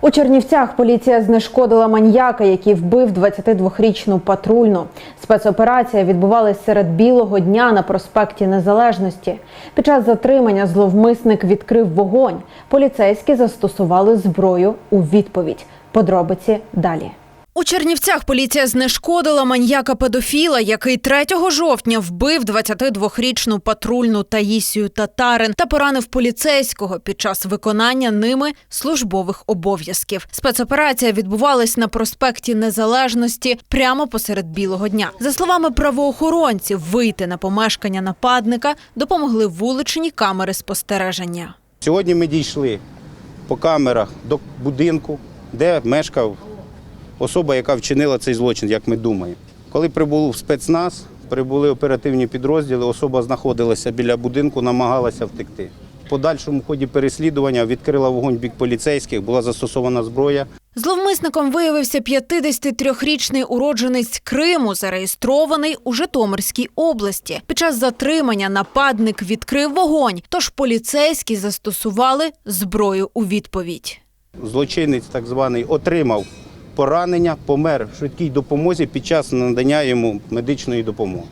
У Чернівцях поліція знешкодила маньяка, який вбив 22-річну патрульну. Спецоперація відбувалась серед білого дня на проспекті Незалежності. Під час затримання зловмисник відкрив вогонь. Поліцейські застосували зброю у відповідь. Подробиці далі. У Чернівцях поліція знешкодила маньяка педофіла, який 3 жовтня вбив 22-річну патрульну Таїсію Татарин та поранив поліцейського під час виконання ними службових обов'язків. Спецоперація відбувалась на проспекті Незалежності прямо посеред білого дня. За словами правоохоронців, вийти на помешкання нападника допомогли вуличні камери спостереження. Сьогодні ми дійшли по камерах до будинку, де мешкав особа, яка вчинила цей злочин, як ми думаємо. Коли прибув спецназ, прибули оперативні підрозділи, особа знаходилася біля будинку, намагалася втекти. В подальшому ході переслідування відкрила вогонь бік поліцейських, була застосована зброя. Зловмисником виявився 53-річний уродженець Криму, зареєстрований у Житомирській області. Під час затримання нападник відкрив вогонь, тож поліцейські застосували зброю у відповідь. Злочинець так званий отримав поранення, помер в швидкій допомозі під час надання йому медичної допомоги.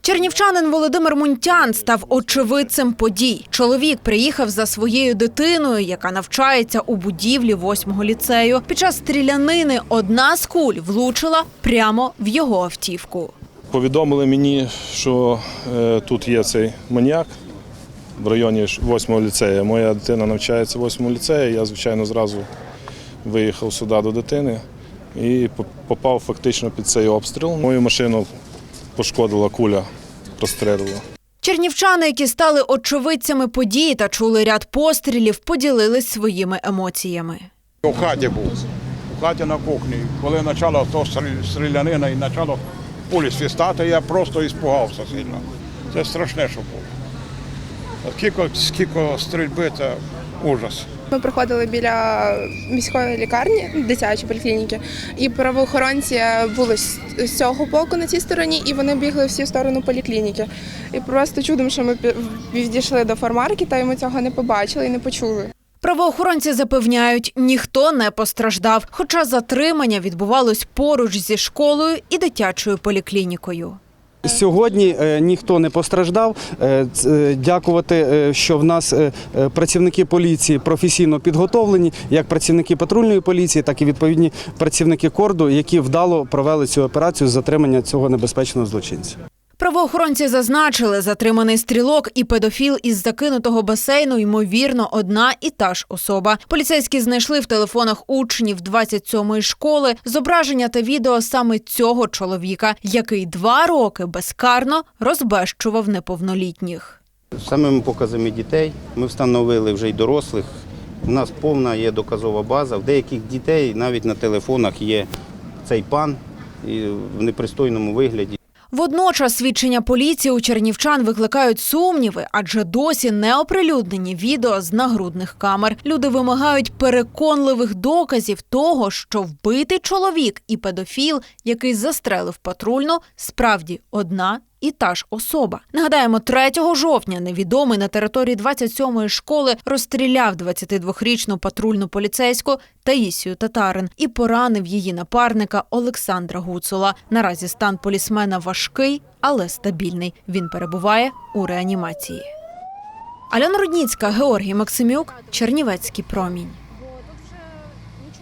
Чернівчанин Володимир Мунтян став очевидцем подій. Чоловік приїхав за своєю дитиною, яка навчається у будівлі восьмого ліцею. Під час стрілянини одна з куль влучила прямо в його автівку. Повідомили мені, що е, тут є цей маніяк в районі 8 ліцею. Моя дитина навчається в 8 ліцеї. Я, звичайно, зразу виїхав сюди до дитини і попав фактично під цей обстріл. Мою машину пошкодила куля, розстрелила. Чернівчани, які стали очевидцями події та чули ряд пострілів, поділились своїми емоціями. У хаті був, у хаті на кухні. Коли почало то стрі- стрілянина і почало пулі свистати, я просто іспугався сильно. Це страшне, що було. Скільки, скільки стрільби, це ужас. Ми проходили біля міської лікарні, дитячої поліклініки, і правоохоронці були з цього боку на цій стороні, і вони бігли всі в сторону поліклініки. І просто чудом, що ми підійшли до фармаркета, і ми цього не побачили і не почули. Правоохоронці запевняють, ніхто не постраждав, хоча затримання відбувалось поруч зі школою і дитячою поліклінікою. Сьогодні е, ніхто не постраждав. Е, е, Дякувати, що в нас працівники поліції професійно підготовлені, як працівники патрульної поліції, так і відповідні працівники корду, які вдало провели цю операцію з затримання цього небезпечного злочинця. Правоохоронці зазначили, затриманий стрілок і педофіл із закинутого басейну, ймовірно, одна і та ж особа. Поліцейські знайшли в телефонах учнів 27-ї школи зображення та відео саме цього чоловіка, який два роки безкарно розбещував неповнолітніх. Самими показами дітей ми встановили вже й дорослих. У нас повна є доказова база. В деяких дітей навіть на телефонах є цей пан в непристойному вигляді. Водночас свідчення поліції у чернівчан викликають сумніви, адже досі не оприлюднені відео з нагрудних камер. Люди вимагають переконливих доказів того, що вбитий чоловік і педофіл, який застрелив патрульну, справді одна. І та ж особа. Нагадаємо, 3 жовтня невідомий на території 27-ї школи розстріляв 22-річну патрульну поліцейську Таїсію Татарин і поранив її напарника Олександра Гуцула. Наразі стан полісмена важкий, але стабільний. Він перебуває у реанімації. Альона Рудніцька, Георгій Максимюк, Чернівецький промінь.